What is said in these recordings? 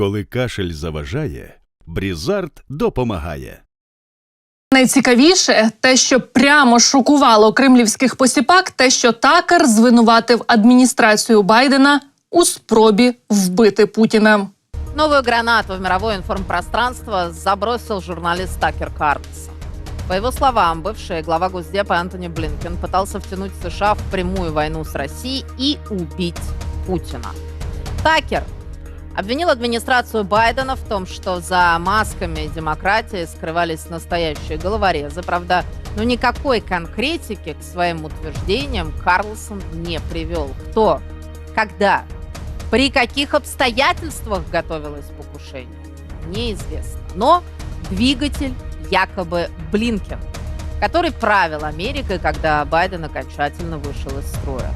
Коли кашель заважає, Брізард допомагає. Найцікавіше те, що прямо шокувало кремлівських посіпак, те, що Такер звинуватив адміністрацію Байдена у спробі вбити Путіна. Новую гранату в мировое информпространство забросил журналист Такер Карлсон. По его словам, бывший глава Госдепа Антони Блинкен пытался втянуть США в прямую войну с Россией и убить Путина. Такер обвинил администрацию Байдена в том, что за масками демократии скрывались настоящие головорезы. Правда, ну никакой конкретики к своим утверждениям Карлсон не привел. Кто? Когда? При каких обстоятельствах готовилось покушение, неизвестно. Но двигатель якобы Блинкен, который правил Америкой, когда Байден окончательно вышел из строя.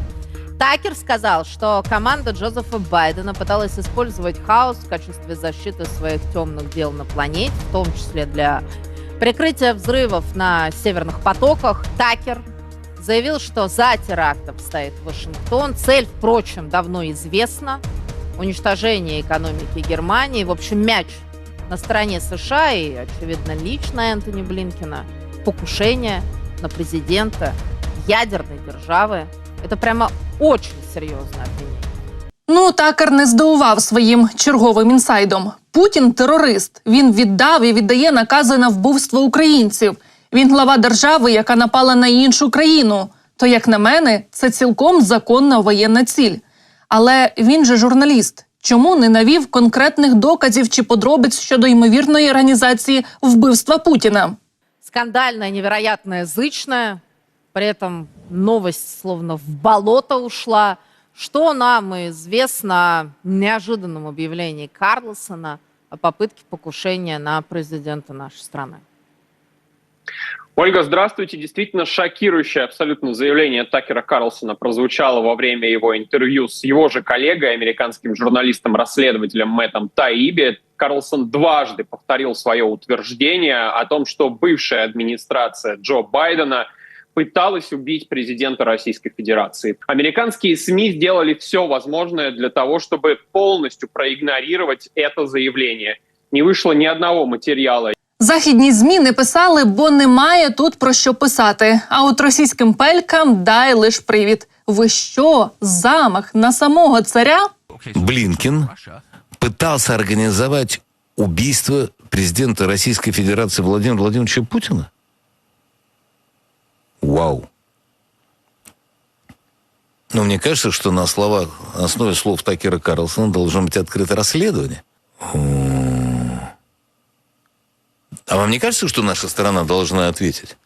Такер сказал, что команда Джозефа Байдена пыталась использовать хаос в качестве защиты своих темных дел на планете, в том числе для прикрытия взрывов на северных потоках. Такер заявил, что за терактом стоит Вашингтон. Цель, впрочем, давно известна. Уничтожение экономики Германии. В общем, мяч на стороне США и, очевидно, лично Энтони Блинкина. Покушение на президента ядерной державы. Это прямо очень серьезное обвинение. Ну, Такер не здивував своїм черговим інсайдом. Путін терорист. Він віддав і віддає накази на вбивство українців. Він глава держави, яка напала на іншу країну. То, як на мене, це цілком законна воєнна ціль. Але він же журналіст. Чому не навів конкретних доказів чи подробиць щодо ймовірної організації вбивства Путіна? Скандальная, невероятная, зычная. При этом новость словно в болото ушла. Что нам известно о неожиданном объявлении Карлсона о попытке покушения на президента нашей страны? Ольга, здравствуйте. Действительно шокирующее абсолютно заявление Такера Карлсона прозвучало во время его интервью с его же коллегой, американским журналистом-расследователем Мэттом Таиби. Карлсон дважды повторил свое утверждение о том, что бывшая администрация Джо Байдена пыталась убить президента Российской Федерации. Американские СМИ сделали все возможное для того, чтобы полностью проигнорировать это заявление. Не вышло ни одного материала Західні змі не писали, бо немає тут про що писати. А от російським пелькам дай лиш привід. Ви що, замах на самого царя? Блинкин пытался организовать убийство президента Российской Федерации Владимира Владимировича Путина? Вау. Но мне кажется, что на словах, основе слов Такера Карлсона должно быть открыто расследование. А вам не кажется, что наша сторона должна ответить?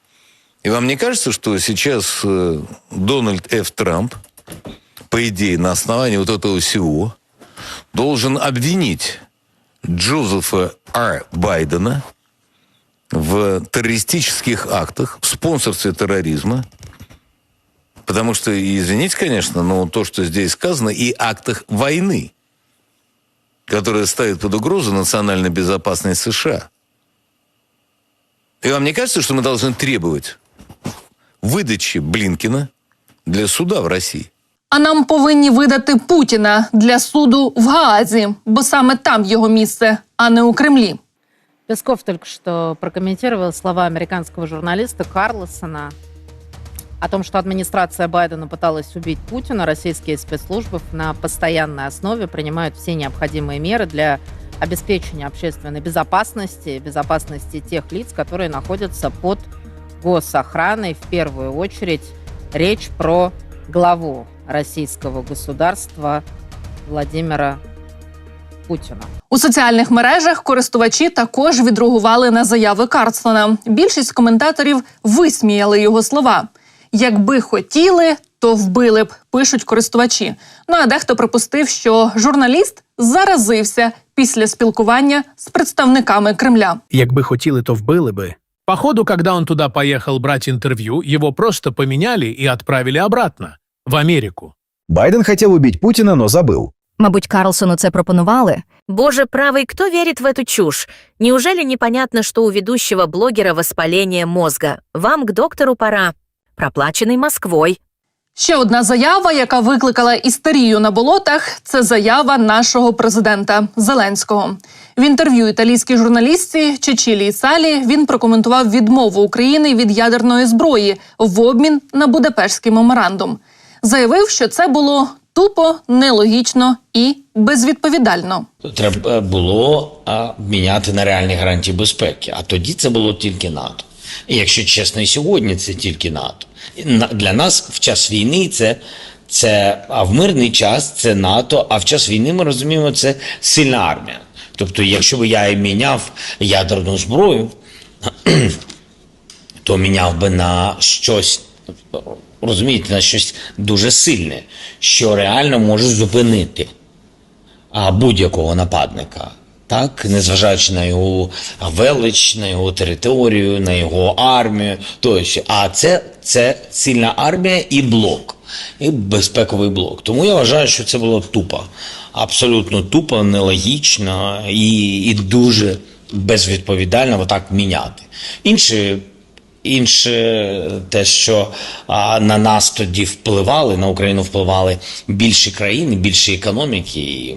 И вам не кажется, что сейчас э, Дональд Ф. Трамп, по идее, на основании вот этого всего, должен обвинить Джозефа Р. Байдена в террористических актах, в спонсорстве терроризма, потому что, извините, конечно, но то, что здесь сказано, и актах войны, которые ставят под угрозу национальную безопасность США. И вам не кажется, что мы должны требовать выдачи Блинкина для суда в России? А нам повинні видати Путіна для суду в Гаазі, бо саме там його місце, а не у Кремлі. Песков только что прокомментировал слова американского журналиста Карлсона о том, что администрация Байдена пыталась убить Путина. Российские спецслужбы на постоянной основе принимают все необходимые меры для обеспечения общественной безопасности, безопасности тех лиц, которые находятся под госохраной. В первую очередь речь про главу российского государства Владимира Путина. У соціальних мережах користувачі також відреагували на заяви Карлсона. Більшість коментаторів висміяли його слова. Якби хотіли, то вбили б, пишуть користувачі. Ну а дехто припустив, що журналіст заразився після спілкування з представниками Кремля. Якби хотели, то вбили бы. Походу, когда он туда поехал брать интервью, его просто поменяли и отправили обратно, в Америку. Байден хотел убить Путина, но забыл. Мабуть, Карлсону це пропонували. Боже правый, кто верит в эту чушь? Неужели непонятно, что у ведущего блогера воспаление мозга? Вам к доктору пора. Проплаченный Москвой. Ще одна заява, яка викликала істерію на болотах, це заява нашого президента Зеленського. В інтерв'ю італійській журналістці Чечілії Салі він прокоментував відмову України від ядерної зброї в обмін на Будапештський меморандум. Заявив, що це було тупо, нелогічно і безвідповідально. Треба було міняти на реальні гарантії безпеки. А тоді це було тільки НАТО. І якщо чесно, і сьогодні це тільки НАТО. На- Для нас в час війни це, це а в мирний час це НАТО, а в час війни ми розуміємо, це сильна армія. Тобто, якщо б я міняв ядерну зброю, то міняв би на щось, розумієте, на щось дуже сильне, що реально може зупинити будь-якого нападника, так, незважаючи на його велич, на його територію, на його армію, тощо. А це, це сильна армія і блок, і безпековий блок. Тому я вважаю, що це було тупо. Абсолютно тупо, нелогічно і, і дуже безвідповідально отак міняти. Інші Інше те, що а, на нас тоді впливали, на Україну впливали більші країни, більші економіки, і,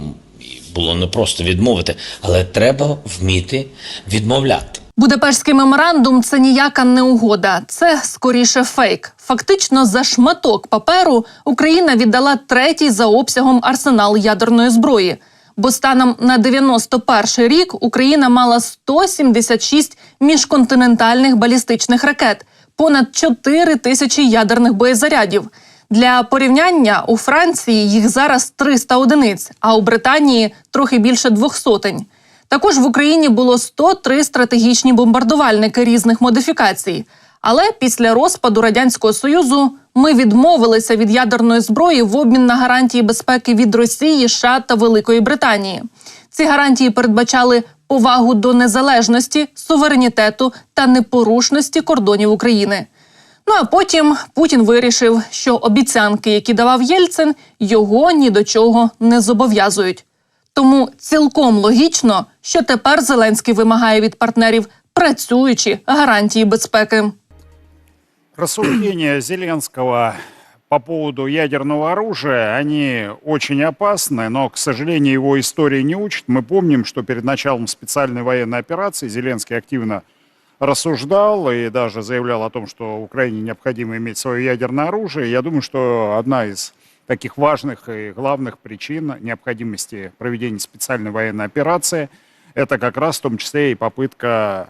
було непросто відмовити, але треба вміти відмовляти. Будапештський меморандум це ніяка не угода, це скоріше фейк. Фактично, за шматок паперу Україна віддала третій за обсягом арсенал ядерної зброї. Бо станом на 91 рік Україна мала 176 міжконтинентальних балістичних ракет, понад 4 тисячі ядерних боєзарядів. Для порівняння у Франції їх зараз 300 одиниць, а у Британії трохи більше двох сотень. Також в Україні було 103 стратегічні бомбардувальники різних модифікацій. Але після розпаду радянського союзу ми відмовилися від ядерної зброї в обмін на гарантії безпеки від Росії, США та Великої Британії. Ці гарантії передбачали повагу до незалежності, суверенітету та непорушності кордонів України. Ну а потім Путін вирішив, що обіцянки, які давав Єльцин, його ні до чого не зобов'язують. Тому цілком логічно, що тепер Зеленський вимагає від партнерів працюючі гарантії безпеки. Рассуждения Зеленского по поводу ядерного оружия, они очень опасны, но, к сожалению, его история не учит. Мы помним, что перед началом специальной военной операции Зеленский активно рассуждал и даже заявлял о том, что Украине необходимо иметь свое ядерное оружие. Я думаю, что одна из таких важных и главных причин необходимости проведения специальной военной операции это как раз в том числе и попытка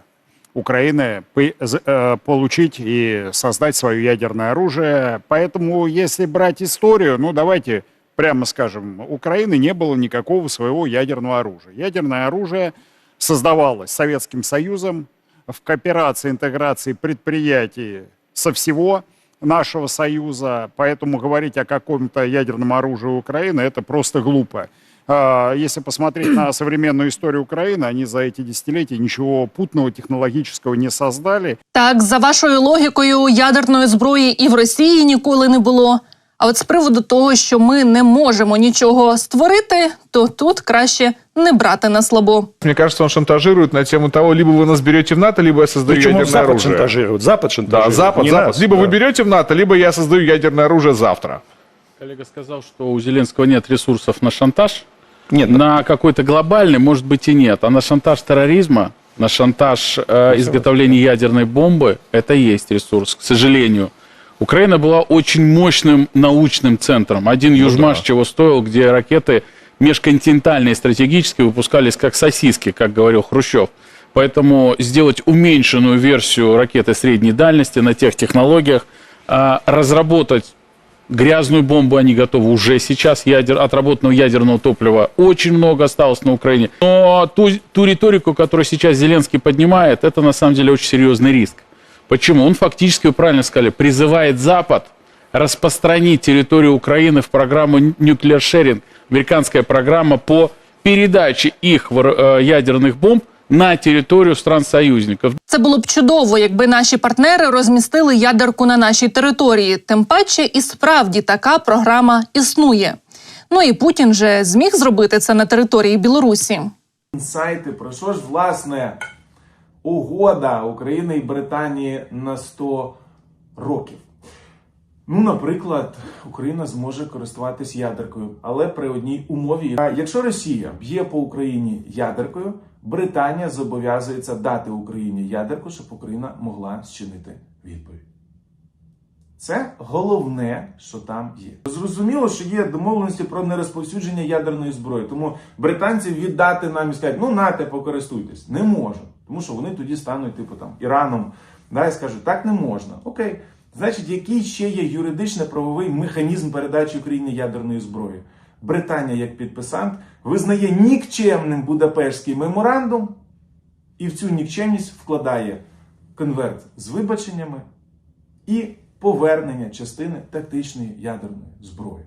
Украины э, получить и создать свое ядерное оружие. Поэтому, если брать историю, ну давайте прямо скажем, Украины не было никакого своего ядерного оружия. Ядерное оружие создавалось Советским Союзом в кооперации, интеграции предприятий со всего нашего союза. Поэтому говорить о каком-то ядерном оружии Украины это просто глупо. А, Если посмотреть на современную историю Украины, они за эти десятилетия ничего путного технологического не создали. Так, за вашою логікою, ядерної зброї і в Росії ніколи не було. А от з приводу того, що ми не можемо нічого створити, то тут краще не брати на слабо. Мне кажется, он шантажирует на тему того, либо вы нас берете в НАТО, либо я создаю Причем он ядерное Запад оружие. шантажирует. Запад Да, шантажирует. Запад, не Запад. нас, либо да. вы берете в НАТО, либо я создаю ядерное оружие завтра. Коллега сказал, что у Зеленского нет ресурсов на шантаж. Нет, На какой-то глобальный, может быть, и нет. А на шантаж терроризма, на шантаж э, изготовления ядерной бомбы, это есть ресурс, к сожалению. Украина была очень мощным научным центром. Один Южмаш чего стоил, где ракеты межконтинентальные стратегические выпускались как сосиски, как говорил Хрущев. Поэтому сделать уменьшенную версию ракеты средней дальности на тех технологиях, а, разработать Грязную бомбу они готовы уже сейчас. Ядер, отработанного ядерного топлива очень много осталось на Украине. Но ту, ту риторику, которую сейчас Зеленский поднимает, это на самом деле очень серьезный риск. Почему? Он фактически, вы правильно сказали, призывает Запад распространить территорию Украины в программу Nuclear Sharing, американская программа по передаче их э, ядерных бомб на территорию стран-союзников. Це було б чудово, якби наші партнери розмістили ядерку на нашій території. Тим паче, і справді така програма існує. Ну і Путін же зміг зробити це на території Білорусі. Інсайти про що ж власне угода України і Британії на 100 років. Ну, наприклад, Україна зможе користуватись ядеркою, але при одній умові. А Якщо Росія б'є по Україні ядеркою, Британія зобов'язується дати Україні ядерку, щоб Україна могла зчинити відповідь. Це головне, що там є. Зрозуміло, що є домовленості про нерозповсюдження ядерної зброї. Тому британців віддати нам і сказати, ну нате, покористуйтесь, не можуть. Тому що вони тоді стануть, типу там Іраном, да, і скажуть, так не можна. Окей. Значить, який ще є юридично-правовий механізм передачі Україні ядерної зброї? Британія, як підписант, визнає нікчемним Будапештський меморандум і в цю нікчемність вкладає конверт з вибаченнями і повернення частини тактичної ядерної зброї.